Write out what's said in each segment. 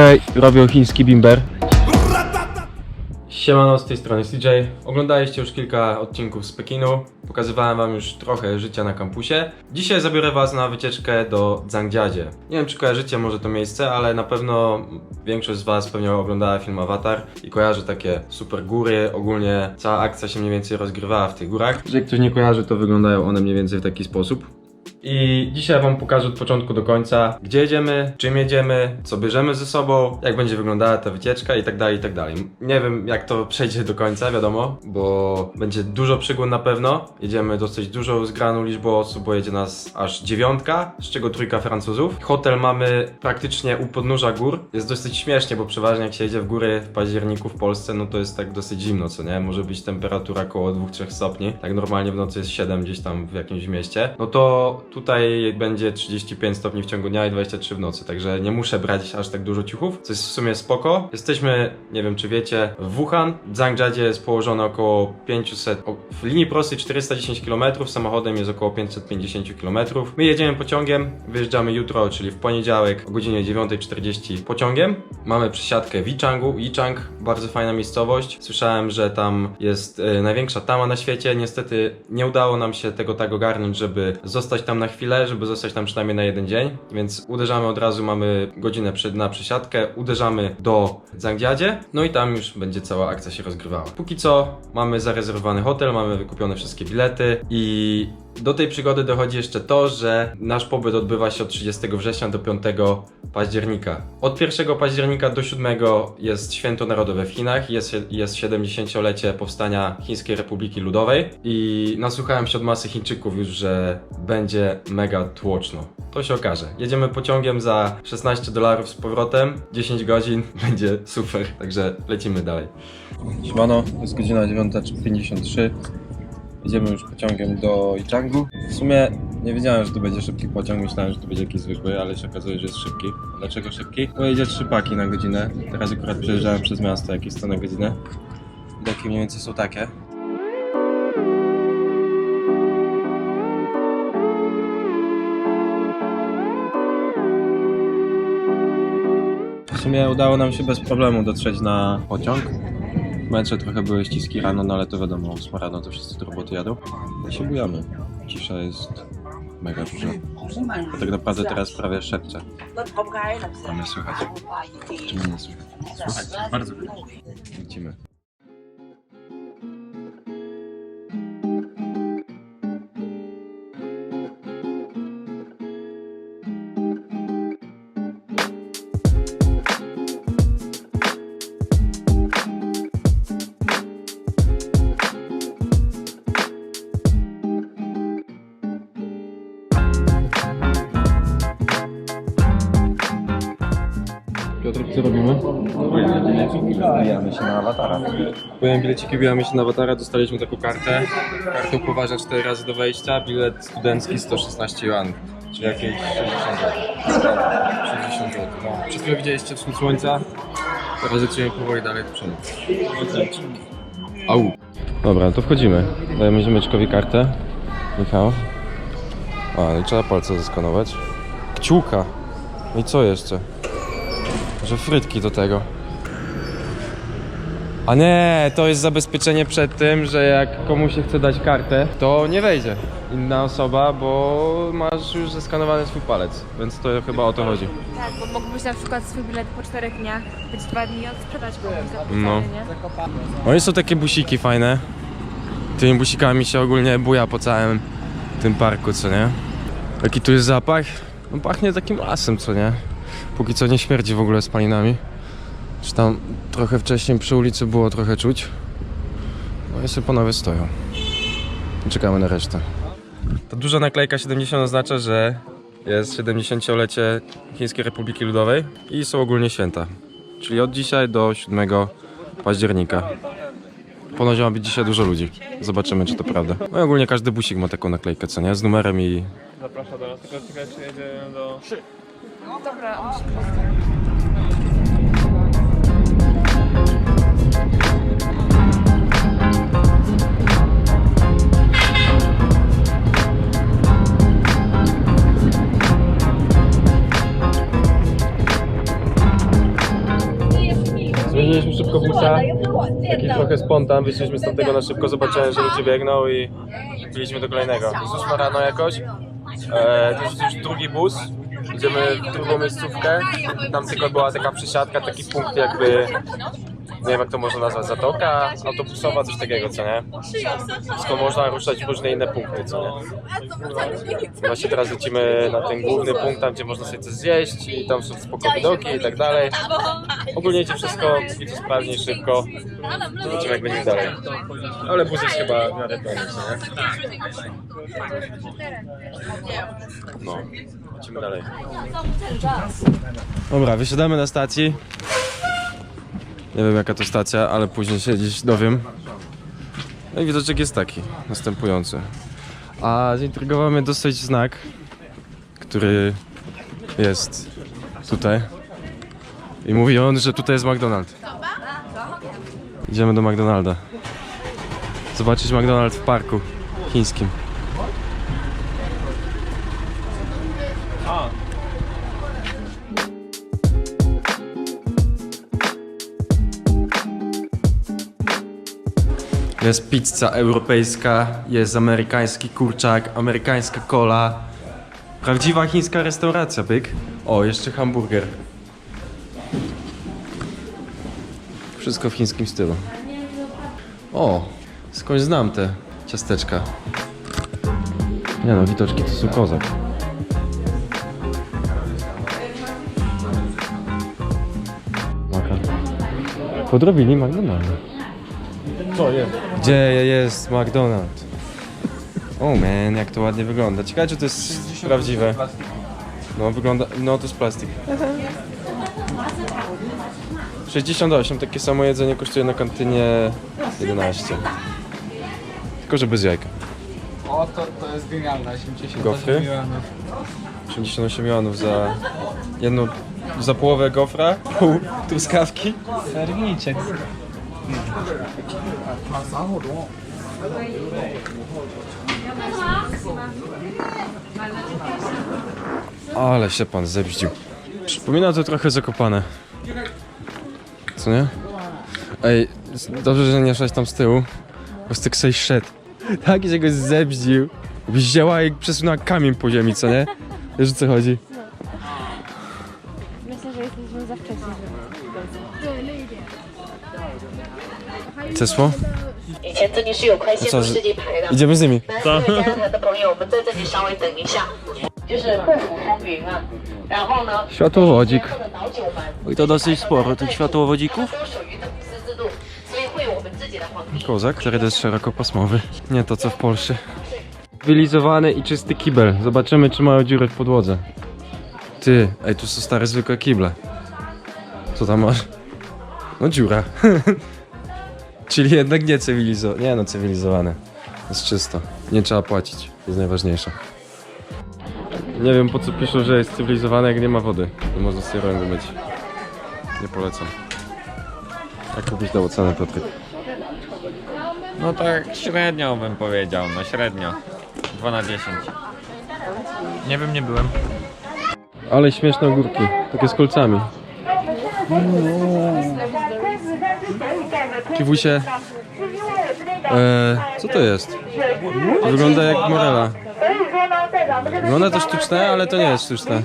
Tutaj robią chiński bimber. Siemano, z tej strony CJ. Oglądaliście już kilka odcinków z Pekinu. Pokazywałem wam już trochę życia na kampusie. Dzisiaj zabiorę was na wycieczkę do Zhangjiadzie. Nie wiem, czy kojarzycie może to miejsce, ale na pewno większość z was pewnie oglądała film Avatar i kojarzy takie super góry. Ogólnie cała akcja się mniej więcej rozgrywała w tych górach. Jeżeli ktoś nie kojarzy, to wyglądają one mniej więcej w taki sposób. I dzisiaj Wam pokażę od początku do końca, gdzie jedziemy, czym jedziemy, co bierzemy ze sobą, jak będzie wyglądała ta wycieczka i tak dalej, i tak dalej. Nie wiem, jak to przejdzie do końca, wiadomo, bo będzie dużo przygód na pewno. Jedziemy dosyć dużą zgraną liczbą osób, bo jedzie nas aż dziewiątka, z czego trójka Francuzów. Hotel mamy praktycznie u podnóża gór. Jest dosyć śmiesznie, bo przeważnie jak się jedzie w góry w październiku w Polsce, no to jest tak dosyć zimno, co nie? Może być temperatura około 2-3 stopni. Tak normalnie w nocy jest 7 gdzieś tam w jakimś mieście. No to tutaj będzie 35 stopni w ciągu dnia i 23 w nocy, także nie muszę brać aż tak dużo ciuchów, co jest w sumie spoko. Jesteśmy, nie wiem czy wiecie, w Wuhan. W jest położone około 500, o, w linii prostej 410 km, samochodem jest około 550 km. My jedziemy pociągiem, wyjeżdżamy jutro, czyli w poniedziałek o godzinie 9.40 pociągiem. Mamy przesiadkę w Yichangu. Yichang, bardzo fajna miejscowość. Słyszałem, że tam jest e, największa tama na świecie. Niestety nie udało nam się tego tak ogarnąć, żeby zostać tam na chwilę, żeby zostać tam przynajmniej na jeden dzień, więc uderzamy od razu, mamy godzinę przed na przesiadkę, uderzamy do Zhangjiadzie, no i tam już będzie cała akcja się rozgrywała. Póki co mamy zarezerwowany hotel, mamy wykupione wszystkie bilety i do tej przygody dochodzi jeszcze to, że nasz pobyt odbywa się od 30 września do 5 października. Od 1 października do 7 jest święto narodowe w Chinach, jest, jest 70-lecie powstania Chińskiej Republiki Ludowej i nasłuchałem się od masy Chińczyków już, że będzie mega tłoczno. To się okaże. Jedziemy pociągiem za 16 dolarów z powrotem, 10 godzin, będzie super, także lecimy dalej. Siemano, jest godzina 9.53. Jedziemy już pociągiem do Ichangu. W sumie nie wiedziałem, że to będzie szybki pociąg, myślałem, że to będzie jakiś zwykły, ale się okazuje, że jest szybki. Dlaczego szybki? Bo jedzie trzy paki na godzinę. Teraz akurat przejeżdżałem przez miasto jakieś 100 na godzinę. Widoki mniej więcej są takie. W sumie udało nam się bez problemu dotrzeć na pociąg. Metrze trochę były ściski rano, no ale to wiadomo, 8 rano to wszyscy do roboty jadą. I się bujamy. Cisza jest mega duża. A tak naprawdę teraz prawie szepcze. A mnie słychać. Czy mnie nie słychać? Słychać, bardzo. Lecimy. Wbijamy się na awatara. Kupujemy bileciki, wbijamy się na awatara, dostaliśmy taką kartę. Kartę upoważnia 4 razy do wejścia, bilet studencki 116 yuan, czyli jakieś 60 zł. 60 zł. No. Przed chwilą widzieliście wschód słońca, teraz lecimy powoli dalej do przodu. Au. Dobra, to wchodzimy. Dajemy ziomeczkowi kartę. Michał. A, no i trzeba palce zeskanować. Kciuka. No i co jeszcze? Że frytki do tego. A nie, to jest zabezpieczenie przed tym, że jak komuś się chce dać kartę, to nie wejdzie inna osoba, bo masz już zeskanowany swój palec, więc to chyba o to chodzi. Tak, bo mógłbyś na przykład swój bilet po czterech dniach być dwa dni i odsprzedać komuś za No. no. nie? Oni są takie busiki fajne. Tymi busikami się ogólnie buja po całym tym parku, co nie? Jaki tu jest zapach? No pachnie takim lasem, co nie? Póki co nie śmierdzi w ogóle spalinami. Czy tam trochę wcześniej przy ulicy było trochę czuć. No i sobie panowie stoją. I czekamy na resztę. Ta duża naklejka 70 oznacza, że jest 70-lecie Chińskiej Republiki Ludowej i są ogólnie święta. Czyli od dzisiaj do 7 października. Ponoć ma być dzisiaj dużo ludzi. Zobaczymy, czy to prawda. No i ogólnie każdy busik ma taką naklejkę, co nie? Z numerem i... Zapraszam do nas, tylko czekaj, czy jedziemy do... Dobra, Zmieniliśmy trochę spontan, wyszliśmy z tamtego na szybko, zobaczyłem, że ludzie biegną i byliśmy do kolejnego. 8 rano jakoś, e, to jest już drugi bus, idziemy w drugą miejscówkę, tam tylko była taka przesiadka, taki punkt jakby, nie wiem jak to można nazwać, zatoka autobusowa, coś takiego, co nie? Wszystko można ruszać w różne inne punkty, co nie? Właśnie teraz lecimy na ten główny punkt, tam gdzie można sobie coś zjeść i tam są spoko widoki i tak dalej. Ogólnie idzie wszystko i to sprawnie, szybko. Zobaczymy jak będzie dalej. Ale bus jest chyba w miarę pełny, co nie? No, lecimy dalej. Dobra, wysiadamy na stacji. Nie wiem jaka to stacja, ale później się gdzieś dowiem. No i widoczek jest taki, następujący. A zaintrygował mnie dosyć znak, który jest tutaj. I mówi on, że tutaj jest McDonald's. Idziemy do McDonalda. Zobaczyć McDonald's w parku chińskim. Jest pizza europejska, jest amerykański kurczak, amerykańska cola. Prawdziwa chińska restauracja, byk. O, jeszcze hamburger. Wszystko w chińskim stylu. O, skądś znam te ciasteczka. Nie no, widoczki to są kozak. Maka. Podrobili McDonald's. Co jest? Gdzie jest McDonald's? O man, jak to ładnie wygląda. Ciekawe czy to jest prawdziwe. No wygląda, no to jest plastik. 68, takie samo jedzenie kosztuje na kantynie 11. Tylko, że bez jajka. O, to, to jest genialne, 80 Gofry? milionów. 88 milionów za jedną, za połowę gofra, pół truskawki. Serniczek. Ale się pan zebździł. Przypomina to trochę zakopane. Co nie? Ej, dobrze, że nie szłaś tam z tyłu. Po prostu ktoś szedł. Tak, że go zebździł. Wzięła i przesunęła kamień po ziemi, co nie? Wiesz o co chodzi? Cesło? 以前这里是有快线路世界牌的。 Idziemy z nimi. 那四位家台的朋友，我们在这里稍微等一下，就是护府风云啊。然后呢， Światłowodzik. 的老九门 I to dosyć sporo tych światłowodzików. 都属于等资制度，所以会有我们自己的皇帝。 Kozak, który jest szerokopasmowy. Nie to co w Polsce. Wylizowany i czysty kibel. Zobaczymy czy mają dziurę w podłodze. Ty, ej tu są stare zwykłe kible. Co tam masz? No dziura. Czyli jednak nie cywilizowane. Nie no, cywilizowane. Jest czysto. Nie trzeba płacić. To jest najważniejsze. Nie wiem po co piszą, że jest cywilizowane, jak nie ma wody. Nie można sobie ręką myć. Nie polecam. Jak byś dał ocenę, Patryk? No tak średnio bym powiedział, no średnio. 2 na 10. Nie wiem, nie byłem. Ale śmieszne ogórki, takie z kolcami. Kiwusie. E, co to jest? Wygląda jak morela. Wygląda to sztuczne, ale to nie jest sztuczne.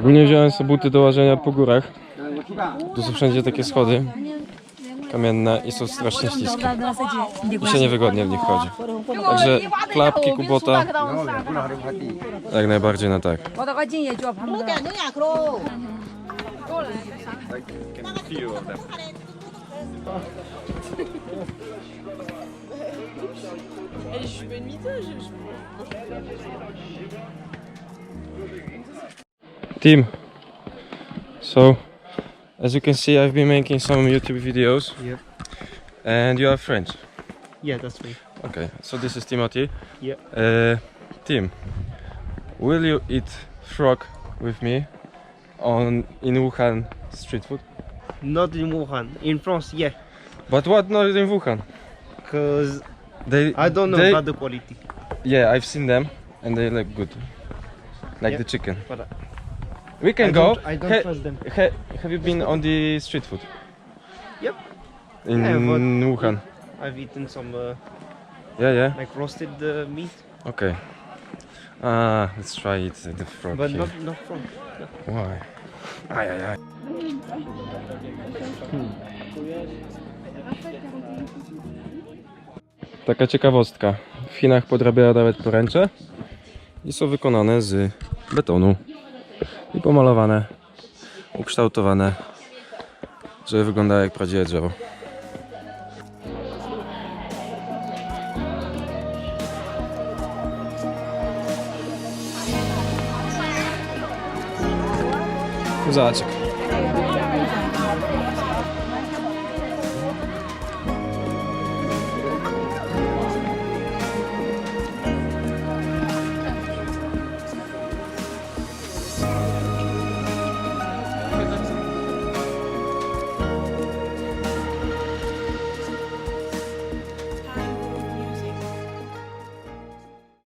Ogólnie wziąłem sobie buty do łażenia po górach. Tu są wszędzie takie schody kamienne i są strasznie śliskie. I się niewygodnie w nich chodzi. Także klapki Kubota jak najbardziej na tak. Team. So, as you can see, I've been making some YouTube videos. Yep. And you are French. Yeah, that's me. Okay, so this is Timothy. Yep. Uh, Tim, will you eat frog with me on in Wuhan street food? Not in Wuhan. In France, yeah. But what not in Wuhan? Cause They, I don't know they, about the quality. Yeah, I've seen them and they look good. Like Yeah, the chicken. but, uh, We can I go. don't, I don't Ha- trust them. ha- have you been on the street food? Yep. In Yeah, Wuhan. I've eaten some uh, Yeah, yeah. like roasted uh, meat, Okay. Ah, let's try it. The frog but here. not not from. Why? Aj, aj, aj. Taka ciekawostka. W Chinach podrabiają nawet poręcze i są wykonane z betonu pomalowane, ukształtowane, żeby wyglądało jak prawdziwe drzewo. Zobacz,